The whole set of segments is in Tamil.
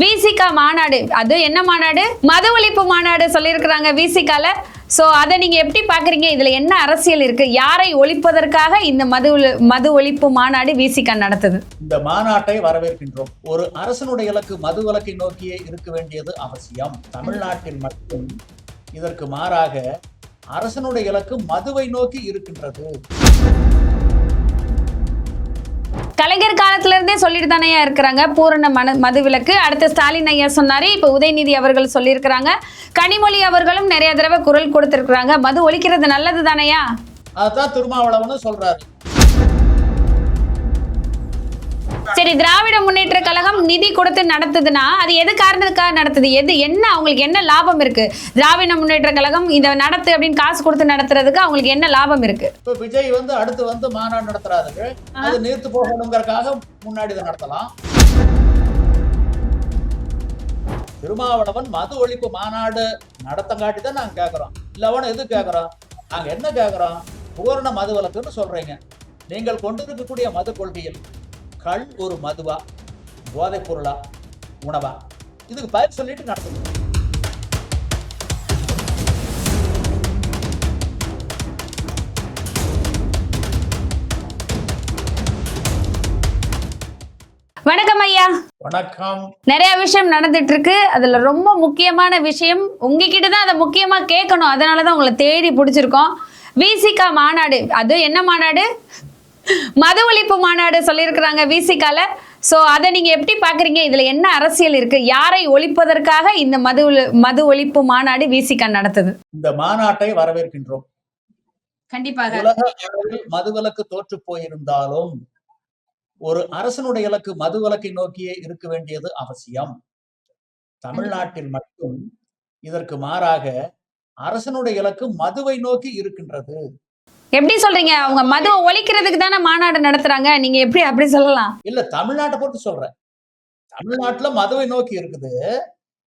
விசிகா மாநாடு. அது என்ன மாநாடு? மது ஒழிப்பு மாநாடு சொல்லியிருக்கிறாங்க விசிகால ஸோ அதை நீங்கள் எப்படி பார்க்குறீங்க? இதில் என்ன அரசியல் இருக்குது யாரை ஒழிப்பதற்காக இந்த மது மது ஒழிப்பு மாநாடு விசிகா நடத்துது? இந்த மாநாட்டை வரவேற்கின்றோம். ஒரு அரசனுடைய இலக்கு மது வழக்கை நோக்கியே இருக்க வேண்டியது அவசியம். தமிழ்நாட்டில் மட்டும் இதற்கு மாறாக அரசனுடைய இலக்கு மதுவை நோக்கி இருக்கின்றது. கலைஞர் காலத்துல இருந்தே சொல்லிட்டு தானே இருக்கிறாங்க. பூரண மன மதுவிலக்கு. அடுத்து ஸ்டாலின் ஐயா சொன்னாரு. இப்ப உதயநிதி அவர்கள் சொல்லியிருக்கிறாங்க. கனிமொழி அவர்களும் நிறைய தடவை குரல் கொடுத்திருக்கிறாங்க. மது ஒழிக்கிறது நல்லது தானையா அதான் திருமாவளவனும் சொல்றாரு. சரி திராவிட முன்னேற்ற கழகம் நிதி கொடுத்து நடத்துதுன்னா அது எது காரணத்துக்காக நடத்துது? எது என்ன அவங்களுக்கு என்ன லாபம் இருக்கு? திராவிட முன்னேற்ற கழகம் இதை நடத்து அப்படின்னு காசு கொடுத்து நடத்துறதுக்கு அவங்களுக்கு என்ன லாபம் இருக்கு? இப்ப விஜய் வந்து அடுத்து வந்து மாநாடு நடத்துறாரு. அது நீர்த்து போகணுங்கிறதுக்காக முன்னாடி இதை நடத்தலாம். திருமாவளவன் மது ஒழிப்பு மாநாடு நடத்தங்காட்டி தான் நாங்க கேட்கிறோம் இல்ல அவன எது கேட்கிறோம் நாங்க என்ன கேட்கிறோம் பூரண மது விலக்குன்னு சொல்றீங்க. நீங்கள் கொண்டிருக்கக்கூடிய மது கொள்கையில் கள் ஒரு மதுவா போதைப் பொருளா உணவா? இதுக்கு பதில் சொல்லிட்டு நடத்துங்க. வணக்கம் ஐயா. வணக்கம். நிறைய விஷயம் நடந்துட்டு இருக்கு அதுல ரொம்ப முக்கியமான விஷயம் உங்ககிட்ட தான் அதை முக்கியமா கேட்கணும். அதனாலதான் உங்களை தேடி பிடிச்சிருக்கோம். விசிகா மாநாடு. அது என்ன மாநாடு? மது ஒழிப்பு மாநாடு சொல்லியிருக்கிறாங்க விசிகால சோ அதை நீங்க எப்படி பாக்குறீங்க இதுல என்ன அரசியல் இருக்கு? யாரை ஒழிப்பதற்காக இந்த மது மது ஒழிப்பு மாநாடு விசிகா நடத்துது? இந்த மாநாட்டை வரவேற்கின்றோம். கண்டிப்பாக. உலக அளவில் மதுவிலக்கு தோற்று போயிருந்தாலும் ஒரு அரசனுடைய இலக்கு மதுவிலக்கை நோக்கியே இருக்க வேண்டியது அவசியம். தமிழ்நாட்டில் மட்டும் இதற்கு மாறாக அரசனுடைய இலக்கு மதுவை நோக்கி இருக்கின்றது. எப்படி சொல்றீங்க? அவங்க மதுவை ஒழிக்கிறதுக்கு தானே மாநாடு நடத்துறாங்க. நீங்க எப்படி அப்படி சொல்லலாம்? இல்ல தமிழ்நாட்டை பொறுத்து சொல்றேன். தமிழ்நாட்டுல மதுவை நோக்கி இருக்குது.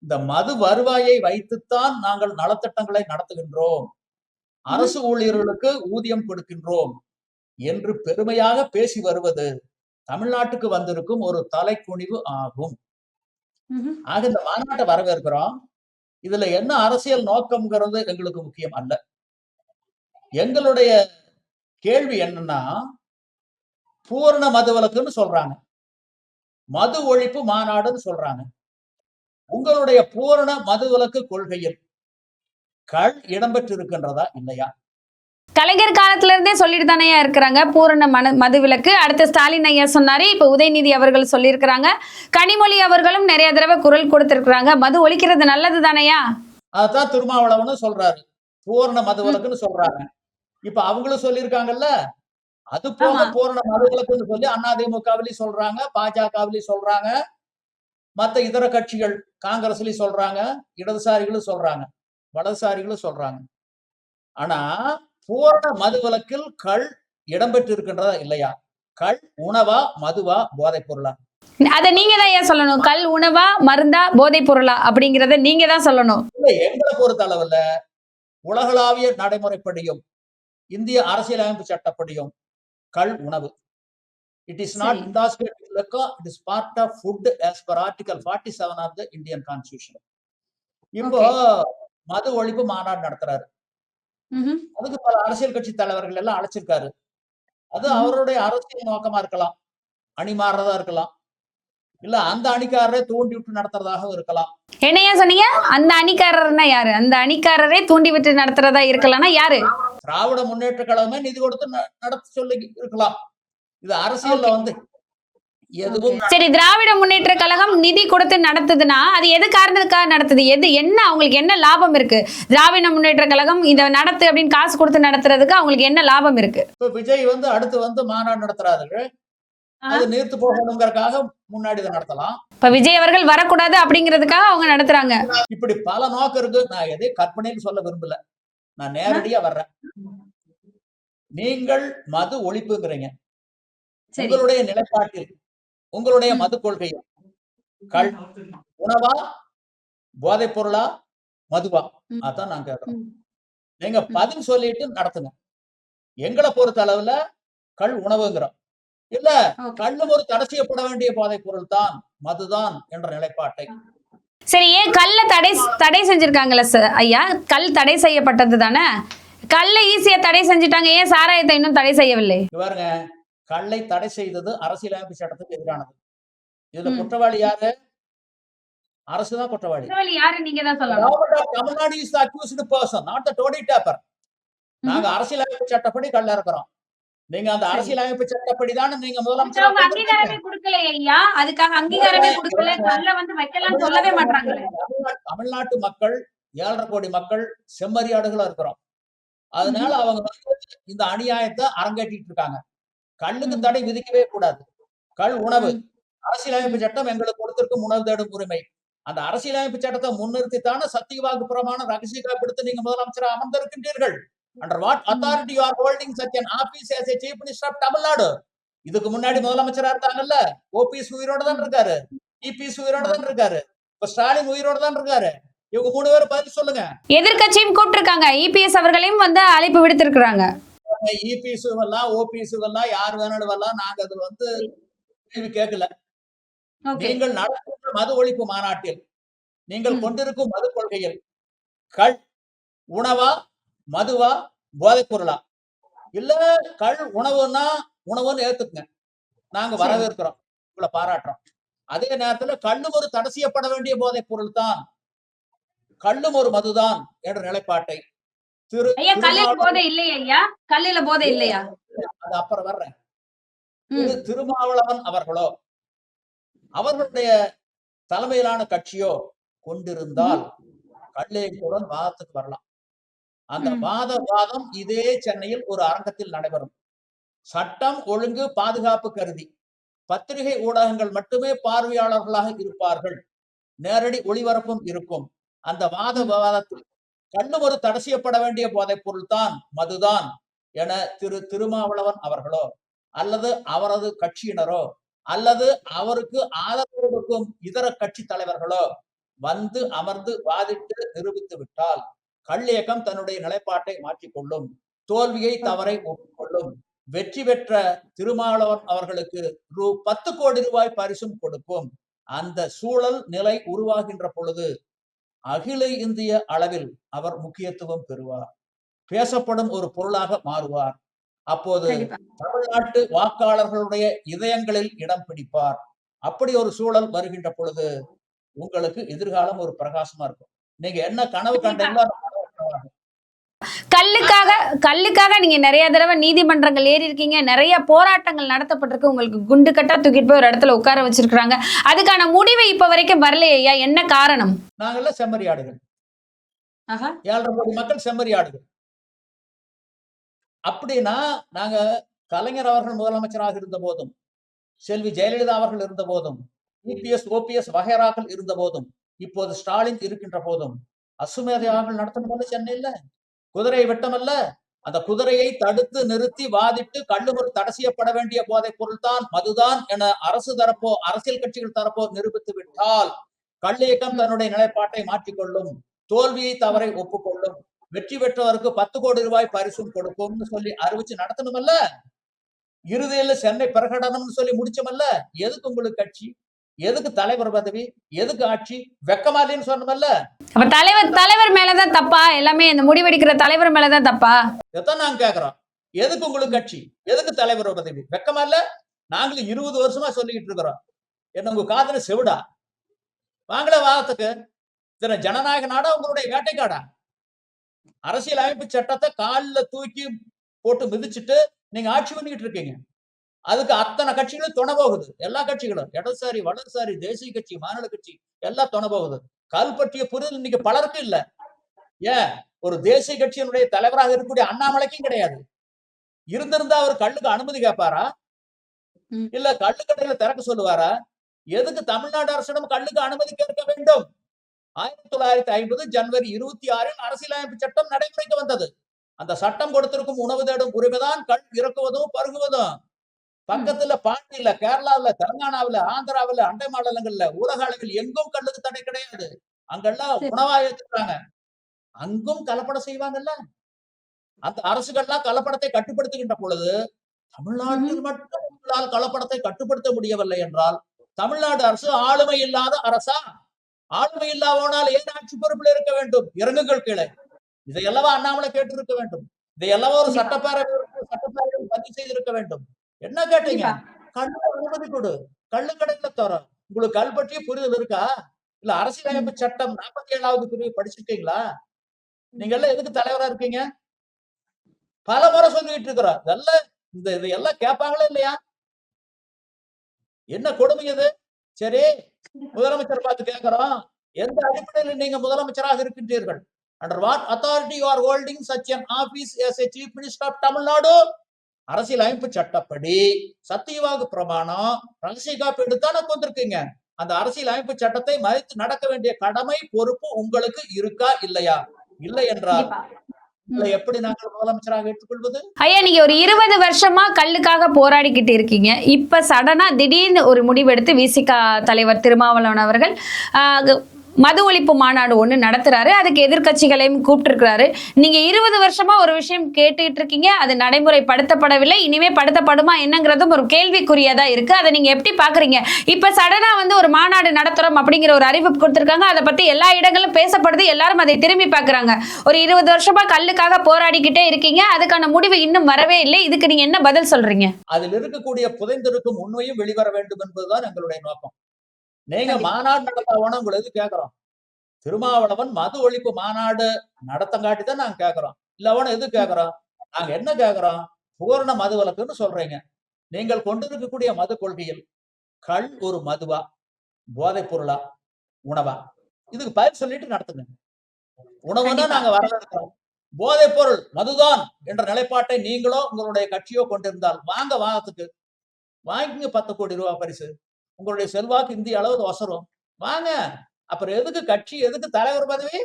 இந்த மது வருவாயை வைத்துத்தான் நாங்கள் நலத்திட்டங்களை நடத்துகின்றோம். அரசு ஊழியர்களுக்கு ஊதியம் கொடுக்கின்றோம் என்று பெருமையாக பேசி வருவது தமிழ்நாட்டுக்கு வந்திருக்கும் ஒரு தலைக்குனிவு ஆகும். ஆக இந்த மாநாட்டை வரவேற்கிறோம். இதுல என்ன அரசியல் நோக்கம்ங்கிறது எங்களுக்கு முக்கியம் அல்ல. எங்களுடைய கேள்வி என்னன்னா பூரண மதுவிலக்குன்னு சொல்றாங்க. மது ஒழிப்பு மாநாடுன்னு சொல்றாங்க. உங்களுடைய பூரண மதுவிலக்கு கொள்கையில் கள் இடம்பெற்று இருக்கின்றதா இல்லையா? கலைஞர் காலத்துல இருந்தே சொல்லிட்டு தானே இருக்கிறாங்க பூரண மன மது விலக்கு. அடுத்து ஸ்டாலின் ஐயா சொன்னாரு இப்ப உதயநிதி அவர்கள் சொல்லியிருக்கிறாங்க. கனிமொழி அவர்களும் நிறைய தடவை குரல் கொடுத்திருக்கிறாங்க. மது ஒழிக்கிறது நல்லது தானையா? அதான் திருமாவளவனும் சொல்றாரு. பூரண மதுவிலக்குன்னு சொல்றாங்க. இப்ப அவங்களும் சொல்லியிருக்காங்கல்ல? அது போக. பூரண மதுவிலக்குன்னு சொல்லி அதிமுகவிலையும் சொல்றாங்க பாஜகவிலையும் சொல்றாங்க. மத்த இதர கட்சிகள் காங்கிரஸ்லயும் சொல்றாங்க இடதுசாரிகளும் சொல்றாங்க வலதுசாரிகளும் சொல்றாங்க. ஆனா பூரண மதுவிலக்கில் கள் இடம்பெற்று இருக்கின்றதா இல்லையா? கள் உணவா மதுவா போதைப் பொருளா? அதை நீங்க தான் ஐயா சொல்லணும்? கல் உணவா மருந்தா போதைப் பொருளா? அப்படிங்கறத நீங்க தான் சொல்லணும். இல்ல எங்களை பொறுத்த அளவுல உலகளாவிய நடைமுறைப்படியும் இந்திய அரசியலமைப்பு சட்டப்படியும் கள் உணவு. இட் இஸ் நாட் சரி. Intoxicate it is part of food as per article forty seven of the Indian constitution இப்போ மது ஒழிப்பு மாநாடு நடத்துறாரு. அதுக்கு பல அரசியல் கட்சி தலைவர்கள் எல்லாம் அழைச்சிருக்காரு. அது. அவருடைய அரசியல் நோக்கமா இருக்கலாம். அணி மாறுறதா இருக்கலாம். இல்ல அந்த அணிக்காரரை தூண்டி விட்டு நடத்துறதாகவும் இருக்கலாம். என்னையா சொன்னீங்க? அந்த அணிக்காரர்னா யாரு? அந்த அணிக்காரரே தூண்டி விட்டு நடத்துறதா இருக்கலாம்னா யாரு? திராவிட முன்னேற்ற கழகமே நிதி கொடுத்து நடத்த சொல்லி இருக்கலாம். இது அரசியல்ல வந்து எதுவும் சரி திராவிட முன்னேற்ற கழகம் நிதி கொடுத்து நடத்துதுன்னா அது எது காரணத்துக்காக நடத்துது? எது என்ன அவங்களுக்கு என்ன லாபம் இருக்கு? திராவிட முன்னேற்ற கழகம் இதை நடத்து அப்படின்னு காசு கொடுத்து நடத்துறதுக்கு அவங்களுக்கு என்ன லாபம் இருக்கு? விஜய் வந்து அடுத்து வந்து மாநாடு நடத்துறாரு. அது நீர்த்து போகணுங்கிறதுக்காக முன்னாடி இதை நடத்தலாம். இப்ப விஜய் அவர்கள் வரக்கூடாது அப்படிங்கிறதுக்காக அவங்க நடத்துறாங்க. இப்படி பல நோக்கம் இருக்கு. நான் எதையும் கற்பனைன்னு சொல்ல விரும்பல. நான் நேரடியா வர்றேன். நீங்கள் மது ஒழிப்புங்கிறீங்க. உங்களுடைய நிலைப்பாட்டில் உங்களுடைய. மது கொள்கையில். கள் உணவா போதைப் பொருளா மதுவா. அதான் நான் கேட்கிறேன் ம். நீங்க. பதில் சொல்லிட்டு நடத்துங்க. எங்களை பொறுத்த அளவுல கள் உணவுங்கிறோம். இல்ல கள்ளும் ஒரு தடை செய்யப்பட வேண்டிய போதைப் பொருள் தான் மதுதான் என்ற நிலைப்பாட்டை. சரி ஏன் கல்ல தடை தடை செஞ்சிருக்காங்கல்ல சார் ஐயா கல் தடை செய்யப்பட்டது தானே? கல்ல ஈஸியா தடை செஞ்சுட்டாங்க. ஏன் சாராயத்தை இன்னும் தடை செய்யவில்லை? பாருங்க கல்லை தடை செய்தது அரசியலமைப்பு சட்டத்துக்கு எதிரானது. இதுல. குற்றவாளி யாரு? அரசுதான் குற்றவாளி. யாரு? நீங்க தான் accused person, not the toady tapper. நாங்க அரசியலமைப்பு சட்டப்படி கல்ல இருக்கிறோம். நீங்க அந்த. அரசியலமைப்பு சட்டப்படி தானே நீங்க முதலமைச்சரா அங்கீகாரமே கொடுக்கல ஐயா. அதுக்காக அங்கீகாரமே கொடுக்கல. கல்ல வந்து வைக்கலாம்னு சொல்லவே மாட்டாங்களே தமிழ்நாட்டு- மக்கள் ஏழரை கோடி மக்கள் செம்மறியாடுகளா இருக்கிறோம். அதனால அவங்க இந்த அநியாயத்தை அரங்கேற்றிட்டு இருக்காங்க. கல்லுக்கு. தடை விதிக்கவே கூடாது. கல் உணவு. அரசியலமைப்பு சட்டம் எங்களுக்கு கொடுத்திருக்கும் உணவு தேடும் உரிமை. அந்த அரசியலமைப்பு சட்டத்தை முன்னிறுத்தித்தானே சத்தியவாக்கு பிரமாணம் ரகசிய காப்பிடுத்து நீங்க முதலமைச்சரா அமர்ந்திருக்கின்றீர்கள். Under what authority you are holding such an office as a chief minister of Tamil Nadu இதுக்கு முன்னாடி முதலமைச்சரா இருந்தாங்கல்ல ஓபிஎஸ் உயிரோட தான் இருக்காரு. இபிஎஸ் உயிரோட தான் இருக்காரு. இப்ப ஸ்டாலின் உயிரோட தான் இருக்காரு. இவங்க மூணு பேரும் பதில் சொல்லுங்க. எதிர்க்கட்சியும் கூப்பிட்டிருக்காங்க. இபிஎஸ் அவர்களையும் வந்து அழைப்பு விடுத்திருக்கிறாங்க. இபிஎஸ் எல்லாம் ஓபிஎஸ் எல்லாம் யார் வேணாலும் வரலாம் நாங்க அது வந்து கேள்வி கேட்கல. நீங்கள் நடத்துகின்ற மது ஒழிப்பு மாநாட்டில் நீங்கள். கொண்டிருக்கும் மது கொள்கையில் கள் உணவா மதுவா போதைப் பொருளா இல்ல கள் உணவுன்னா உணவுன்னு ஏத்துக்குங்க. நாங்க. வரவேற்கிறோம். உங்களை பாராட்டுறோம். அதே நேரத்துல கள்ளும் ஒரு தடை செய்யப்பட வேண்டிய போதைப் பொருள் தான். கள்ளும் ஒரு மதுதான் என்ற நிலைப்பாட்டை திரு போதை இல்லையா கல்லில போதை இல்லையா? அது அப்புறம் வர்றேன். திரு திருமாவளவன் அவர்களோ? அவர்களுடைய தலைமையிலான கட்சியோ கொண்டிருந்தால் கல்லேக்குடன் வாதத்துக்கு வரலாம். அந்த. வாத வாதம் இதே சென்னையில் ஒரு அரங்கத்தில் நடைபெறும். சட்டம் ஒழுங்கு பாதுகாப்பு கருதி பத்திரிகை ஊடகங்கள் மட்டுமே பார்வையாளர்களாக இருப்பார்கள். நேரடி ஒளிபரப்பும் இருக்கும். அந்த வாத விவாதத்தில் கண்ணும் ஒரு தடை வேண்டிய போதைப் பொருள் தான் மதுதான் என திரு திருமாவளவன் அவர்களோ அல்லது அவரது கட்சியினரோ அல்லது அவருக்கு ஆதரவு கொடுக்கும் இதர கட்சி தலைவர்களோ வந்து அமர்ந்து வாதிட்டு நிரூபித்து விட்டால் கள்ளியக்கம் தன்னுடைய நிலைப்பாட்டை மாற்றிக்கொள்ளும் தோல்வியை தவறை ஒப்புக்கொள்ளும் வெற்றி பெற்ற திருமாவளவன் அவர்களுக்கு ரூ. பத்து கோடி ரூபாய் பரிசும் கொடுக்கும் அந்த சூழல் நிலை உருவாகின்ற பொழுது அகில இந்திய அளவில் அவர் முக்கியத்துவம் பெறுவார். பேசப்படும் ஒரு பொருளாக மாறுவார். அப்போது. தமிழ்நாட்டு வாக்காளர்களுடைய இதயங்களில் இடம் பிடிப்பார். அப்படி ஒரு சூழல் வருகின்ற பொழுது உங்களுக்கு எதிர்காலம் ஒரு பிரகாசமா இருக்கும். நீங்க என்ன கனவு கண்டீங்களோ. கல்லுக்காக கல்லுக்காக நீங்க நிறைய தடவை நீதிமன்றங்கள் ஏறி இருக்கீங்க நிறைய போராட்டங்கள் நடத்தப்பட்டிருக்கு. உங்களுக்கு குண்டு கட்டா தூக்கிட்டு போய் ஒரு இடத்துல உட்கார வச்சிருக்காங்க அதுக்கான முடிவு இப்ப வரைக்கும் வரலையே ஐயா. என்ன காரணம்? நாங்கெல்லாம் செம்மறியாடுகள் ஏழரை கோடி மக்கள் செம்மறியாடுகள் அப்படின்னா நாங்க கலைஞர் அவர்கள் முதலமைச்சராக இருந்த போதும் செல்வி ஜெயலலிதா அவர்கள் இருந்த போதும் இபிஎஸ் ஓபிஎஸ் வகைராக்கள் இருந்த போதும் இப்போது ஸ்டாலின் இருக்கின்ற போதும் அசுமேத யாகங்கள் நடத்தணுமல்ல சென்னையில குதிரை வெட்டமல்ல. அந்த குதிரையை தடுத்து நிறுத்தி வாதிட்டு கள்ளுமுறை தடை செய்யப்பட வேண்டிய போதைப் பொருள் தான் மதுதான் என அரசு தரப்போ அரசியல் கட்சிகள் தரப்போ நிரூபித்து விட்டால் கள்ளியக்கம் தன்னுடைய நிலைப்பாட்டை மாற்றிக்கொள்ளும். தோல்வியை தவறை ஒப்புக்கொள்ளும். வெற்றி பெற்றவருக்கு பத்து கோடி ரூபாய் பரிசும் கொடுக்கும்னு சொல்லி அறிவிச்சு நடத்தணுமல்ல? இறுதியில சென்னை பிரகடனம்னு சொல்லி முடிச்சமல்ல? எதுக்கு உங்களுக்கு கட்சி? எதுக்கு தலைவர் பதவி எதுக்கு ஆட்சி? வெக்கமா இல்லைன்னு சொன்னமல்ல. அப்ப தலைவர் தலைவர் மேலதான் தப்பா? எல்லாமே இந்த முடிவெடுக்கிற தலைவர் மேலதான் தப்பா? இதைத்தான் நாங்க கேக்குறோம். எதுக்கு உங்களுக்கு கட்சி? எதுக்கு தலைவர் பதவி? வெக்கமா இல்ல? நாங்களும் இருபது வருஷமா சொல்லிக்கிட்டு இருக்கிறோம். என்ன உங்க காதல செவிடா? வாங்கல வாதத்துக்கு இதுல ஜனநாயக நாடா உங்களுடைய வேட்டைக்காடா? அரசியல் அமைப்பு சட்டத்தை காலில் தூக்கி போட்டு மிதிச்சுட்டு நீங்க ஆட்சி பண்ணிக்கிட்டு இருக்கீங்க. அதுக்கு அத்தனை கட்சிகளும் துணை போகுது. எல்லா கட்சிகளும். இடதுசாரி வலதுசாரி தேசிய கட்சி மாநில கட்சி எல்லாம் துணை போகுது. கல் பற்றிய புரிதல் இன்னைக்கு பலருக்கும் இல்ல. ஏன்? ஒரு தேசிய கட்சியினுடைய தலைவராக இருக்கக்கூடிய அண்ணாமலைக்கும் கிடையாது. இருந்திருந்தா அவர் கல்லுக்கு அனுமதி கேட்பாரா. இல்ல கள்ளுக்கடையில திறக்க சொல்லுவாரா? எதுக்கு தமிழ்நாடு அரசிடம் கல்லுக்கு அனுமதி கேட்க வேண்டும்? ஆயிரத்தி தொள்ளாயிரத்தி ஐம்பது ஜனவரி இருபத்தி ஆறில் அரசியலமைப்பு சட்டம் நடைமுறைக்கு வந்தது. அந்த சட்டம் கொடுத்திருக்கும் உணவு தேடும் உரிமைதான் கள் இறக்குவதும் பருகுவதும். பக்கத்துல பாண்டியில கேரளாவுல தெலங்கானாவுல ஆந்திராவுல அண்டை மாநிலங்கள்ல உலக அளவில் எங்கும் கல்லுக்கு தடை கிடையாது. அங்கெல்லாம். உணவா ஏத்துக்கிறாங்க அங்கும் கலப்படம் செய்வாங்கல்ல? அந்த அரசுகள்லாம் கலப்படத்தை கட்டுப்படுத்துகின்ற பொழுது தமிழ்நாட்டில் மட்டும் உங்களால் கலப்படத்தை கட்டுப்படுத்த முடியவில்லை என்றால் தமிழ்நாடு அரசு ஆளுமை இல்லாத அரசா? ஆளுமை இல்லாதவனால் ஏன் ஆட்சி பொறுப்பில் இருக்க வேண்டும்? இறங்குகள் கீழே. இதையெல்லவா அண்ணாமலை கேட்டிருக்க வேண்டும்? இதையெல்லவா ஒரு சட்டப்பேரவை சட்டப்பேரவையில் பதிவு செய்திருக்க வேண்டும்? என்ன கேட்டீங்க? கண்ணு அனுமதி கொடு. கள்ளு கடையில தர உங்களுக்கு கல் பற்றிய புரிதல் இருக்கா? இல்ல அரசியலமைப்பு சட்டம் நாற்பத்தி ஏழாவது பிரிவு படிச்சிருக்கீங்களா? நீங்க எல்லாம் எதுக்கு தலைவரா இருக்கீங்க? பல முறை சொல்லிட்டு இருக்கிறோம். இதெல்லாம் இந்த இதையெல்லாம் கேட்பாங்களா இல்லையா? என்ன கொடுமை இது? சரி முதலமைச்சர் பார்த்து கேட்கிறோம். எந்த அடிப்படையில் நீங்க முதலமைச்சராக இருக்கின்றீர்கள்? Under what authority you are holding such an office as a chief minister of Tamil Nadu அரசியலமைப்பு சட்டப்படி சத்தியவாக்கு பிரமாணம் ரகசிய காப்பீடு தானே வந்திருக்கீங்க அந்த அரசியல் அமைப்பு சட்டத்தை மதித்து நடக்க வேண்டிய கடமை பொறுப்பு உங்களுக்கு இருக்கா இல்லையா? இல்லை என்றால் எப்படி நாங்கள் முதலமைச்சராக ஏற்றுக்கொள்வது? ஐயா நீங்க ஒரு இருபது வருஷமா கல்லுக்காக போராடிக்கிட்டு இருக்கீங்க. இப்ப சடனா திடீர்னு ஒரு முடிவெடுத்து விசிகா தலைவர் திருமாவளவன் அவர்கள் மது ஒழிப்பு மாநாடு ஒன்று நடத்துறாரு. அதுக்கு எதிர்க்கட்சிகளையும் கூப்பிட்டுருக்கிறாரு. நீங்க இருபது வருஷமா ஒரு விஷயம் கேட்டுக்கிட்டு இருக்கீங்க அது நடைமுறைப்படுத்தப்படவில்லை. இனிமே படுத்தப்படுமா என்னங்கிறதும் ஒரு கேள்விக்குரியதா இருக்கு. அதை நீங்க எப்படி பாக்குறீங்க? இப்ப சடனா வந்து ஒரு மாநாடு நடத்துறோம் அப்படிங்கிற ஒரு அறிவிப்பு கொடுத்திருக்காங்க. அதை பத்தி எல்லா இடங்களும் பேசப்படுது. எல்லாரும் அதை திரும்பி பாக்குறாங்க. ஒரு இருபது வருஷமா கல்லுக்காக போராடிக்கிட்டே இருக்கீங்க. அதுக்கான முடிவு இன்னும் வரவே இல்லை. இதுக்கு நீங்க என்ன பதில் சொல்றீங்க? அதில் இருக்கக்கூடிய புதைந்திருக்கும் உண்மையும் வெளிவர வேண்டும் என்பதுதான் எங்களுடைய நோக்கம். நீங்க. மாநாடு நடத்தாவோன்னு உங்களை எது கேட்கிறோம் திருமாவளவன் மது ஒழிப்பு மாநாடு நடத்தங்காட்டி தான் நாங்க கேட்கிறோம் இல்லவன எது கேட்கிறோம் நாங்க என்ன கேட்கிறோம் பூரண மது விலக்குன்னு சொல்றீங்க. நீங்கள் கொண்டிருக்கக்கூடிய மது கொள்கையில் கள் ஒரு மதுவா? போதைப் பொருளா? உணவா? இதுக்கு பதில் சொல்லிட்டு நடத்துங்க. உணவுன்னா. நாங்க வரவேற்கிறோம். போதைப் பொருள் மதுதான் என்ற நிலைப்பாட்டை நீங்களோ உங்களுடைய கட்சியோ கொண்டிருந்தால் வாங்க வாங்கத்துக்கு வாங்கிங்க பத்து கோடி ரூபாய் பரிசு. உங்களுடைய செல்வாக்கு இந்திய அளவு வசரும் வாங்க. அப்புறம் எதுக்கு கட்சி எதுக்கு தலைவர் பதவி?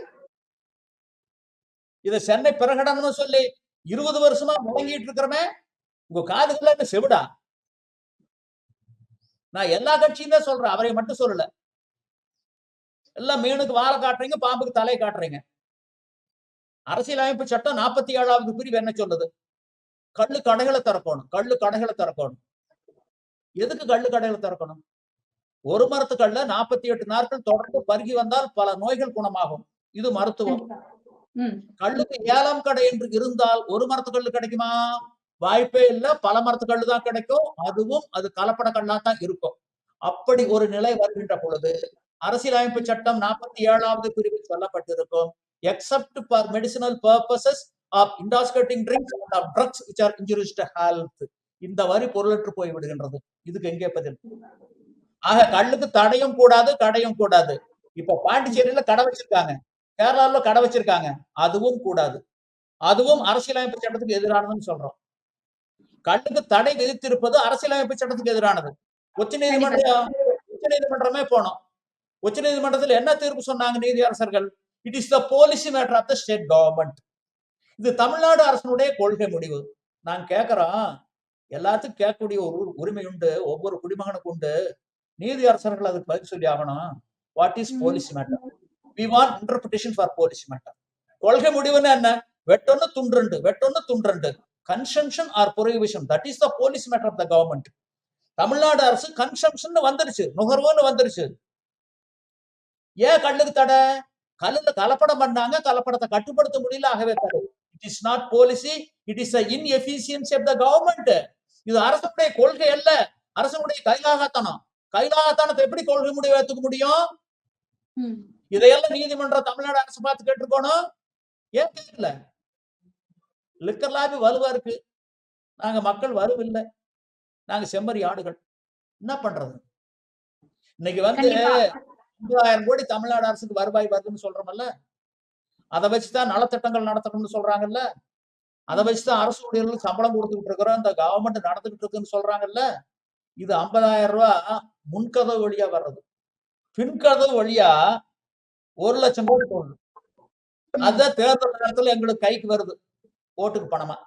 இத சென்னை பிரகடனம்னு சொல்லி இருபது வருஷமா முழங்கிட்டு இருக்கிறமே உங்க காதுக்குள்ள செவிடா? நான் எல்லா கட்சியும் தான் சொல்றேன் அவரை மட்டும் சொல்லல. எல்லாம் மீனுக்கு வாழை காட்டுறீங்க பாம்புக்கு தலையை காட்டுறீங்க. அரசியலமைப்பு சட்டம் நாற்பத்தி ஏழாவது பிரிவு என்ன சொல்லுது? கள்ளு கடைகளை திறக்கணும் கள்ளு கடைகளை திறக்கணும். எதுக்கு கள்ளு கடைகளை திறக்கணும்? ஒரு மரத்து கல்ல நாற்பத்தி எட்டு நாட்கள் தொடர்ந்து பருகி வந்தால் பல நோய்கள் குணமாகும். இது மருத்துவம். கல்லுக்கு ஏலம் கடை என்று இருந்தால் ஒரு மரத்து கல்லு கிடைக்குமா? வாய்ப்பே இல்ல. பல மரத்து கல்லு தான் கிடைக்கும். அதுவும் அது கலப்பட கல்லா தான் இருக்கும். அப்படி ஒரு நிலை வருகின்ற பொழுது அரசியலமைப்பு சட்டம் நாற்பத்தி ஏழாவது பிரிவில் சொல்லப்பட்டிருக்கும். Except for medicinal purposes of intoxicating drinks and of drugs which are injurious to health இந்த வரி பொருளற்று போய் விடுகின்றது. இதுக்கு எங்கே பதில்? ஆக கல்லுக்கு தடையும் கூடாது கடையும் கூடாது. இப்ப பாண்டிச்சேரியில கடை வச்சிருக்காங்க. கேரளால கடை வச்சிருக்காங்க. அதுவும் கூடாது. அதுவும் அரசியலமைப்பு சட்டத்துக்கு எதிரானதுன்னு சொல்றோம். கல்லுக்கு தடை விதித்திருப்பது அரசியலமைப்பு சட்டத்துக்கு எதிரானது. உச்ச நீதிமன்றம் உச்ச நீதிமன்றமே போனோம். உச்ச நீதிமன்றத்தில் என்ன தீர்ப்பு சொன்னாங்க நீதியரசர்கள்? It is the policy matter of the state government இது தமிழ்நாடு அரசனுடைய கொள்கை முடிவு. நான் கேட்கிறோம் எல்லாத்துக்கும் கேட்கக்கூடிய ஒரு உரிமை உண்டு. ஒவ்வொரு குடிமகனுக்கு உண்டு. நீதி அரசர்கள் அதுக்கு பதில் சொல்லி ஆகணும். What is. Policy matter we want interpretation for policy matter கொள்கை முடிவுன்னு என்ன? வெட்டொன்னு துண்டண்டு வெட்டொன்னு துண்டண்டு. Consumption or prohibition that is the policy matter of the government Tamil Nadu அரசு கன்சம்ஷன் வந்துருச்சு நுகர்வோன்னு வந்துருச்சு. ஏன் கல்லுக்கு தடை? கல்லுல கலப்படம் பண்ணாங்க கலப்படத்தை கட்டுப்படுத்த முடியல ஆகவே தடை. It is not policy it is inefficiency of the government இது அரசுடைய கொள்கை அல்ல அரசுடைய கைலாகத்தனம் கைலாகத்தனத்தை எப்படி கொள்கை முடிவு எடுத்துக்க முடியும்? இதையெல்லாம் நீதிமன்றம் தமிழ்நாடு அரசு பார்த்து கேட்டிருக்கணும். ஏன் கேட்கல? லிக்கர் லாபி வலுவா இருக்கு. நாங்க மக்கள் வலுவில்லை. நாங்க செம்மறி ஆடுகள். என்ன பண்றது? இன்னைக்கு வந்து. ஐம்பதாயிரம் கோடி தமிழ்நாடு அரசுக்கு வருவாய் வருதுன்னு சொல்றோம்ல அதை வச்சுதான் நலத்திட்டங்கள் நடத்தணும்னு சொல்றாங்கல்ல? அதை வச்சுதான் அரசு ஊழியர்களுக்கு சம்பளம் கொடுத்துக்கிட்டு இருக்கிறோம். இந்த கவர்மெண்ட் நடந்துகிட்டு இருக்குன்னு சொல்றாங்கல்ல? இது ஐம்பதாயிரம் ரூபாய் முன்கதவு வழியா வர்றது. பின்கதவு வழியா ஒரு லட்சம் கோடி போடணும் அதுதான் தேர்தல் நேரத்துல எங்களுக்கு கைக்கு வருது ஓட்டுக்கு பணமா.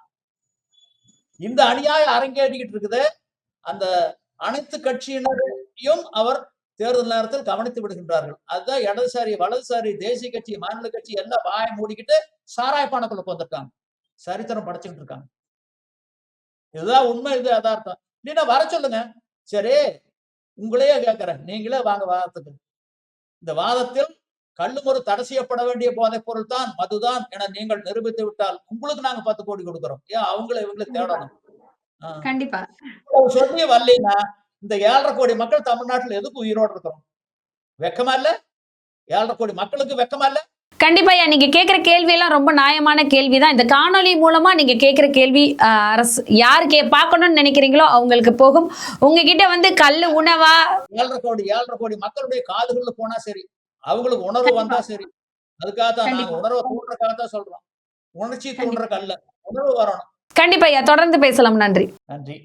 இந்த அநியாயம் அரங்கேறிக்கிட்டு இருக்குது. அந்த அனைத்து கட்சியினரையும் அவர் தேர்தல் நேரத்தில் கவனித்து விடுகின்றார்கள். அதுதான் இடதுசாரி வலதுசாரி தேசிய கட்சி மாநில கட்சி எல்லாம் வாயை மூடிக்கிட்டு சாராய பானக்குள்ள வந்திருக்காங்க சரித்திரம் படைச்சுக்கிட்டு இருக்காங்க. இதுதான் உண்மை இது யதார்த்தம். இல்லைன்னா வர சொல்லுங்க. சரி உங்களையே கேட்கிறேன். நீங்களே வாங்க வாதத்துக்கு இந்த வாதத்தில் கள்ளுமுறு தடை செய்யப்பட வேண்டிய போதைப் பொருள் தான் மதுதான் என நீங்கள் நிரூபித்து விட்டால் உங்களுக்கு நாங்க பத்து கோடி கொடுக்குறோம். ஏன்? அவங்கள இவங்கள தேடணும். கண்டிப்பா. சொல்லி வரலைன்னா இந்த ஏழரை கோடி மக்கள் தமிழ்நாட்டுல எதுக்கு உயிரோடு இருக்கிறோம்? வெக்கமா இல்ல? ஏழரை கோடி மக்களுக்கு வெக்கமா இல்ல? கண்டிப்பா ஐயா நீங்க கேக்குற கேள்வி எல்லாம் ரொம்ப நியாயமான கேள்வி தான் இந்த காணொளி மூலமா நீங்க கேக்குற கேள்வி அரசு யாரு கே பார்க்கணும்னு நினைக்கிறீங்களோ அவங்களுக்கு போகும். உங்ககிட்ட வந்து கல்லு உணவா? ஏழரை கோடி ஏழரை கோடி மக்களுடைய காதுகள்ல போனா சரி. அவங்களுக்கு உணர்வு வந்தா சரி. அதுக்காக தான் நாங்க. உணர்வை தூண்டுறதுக்காக தான் சொல்றோம். உணர்ச்சி தூண்டுறக்கு அல்ல உணர்வு வரணும். கண்டிப்பா ஐயா தொடர்ந்து பேசலாம். நன்றி. நன்றி.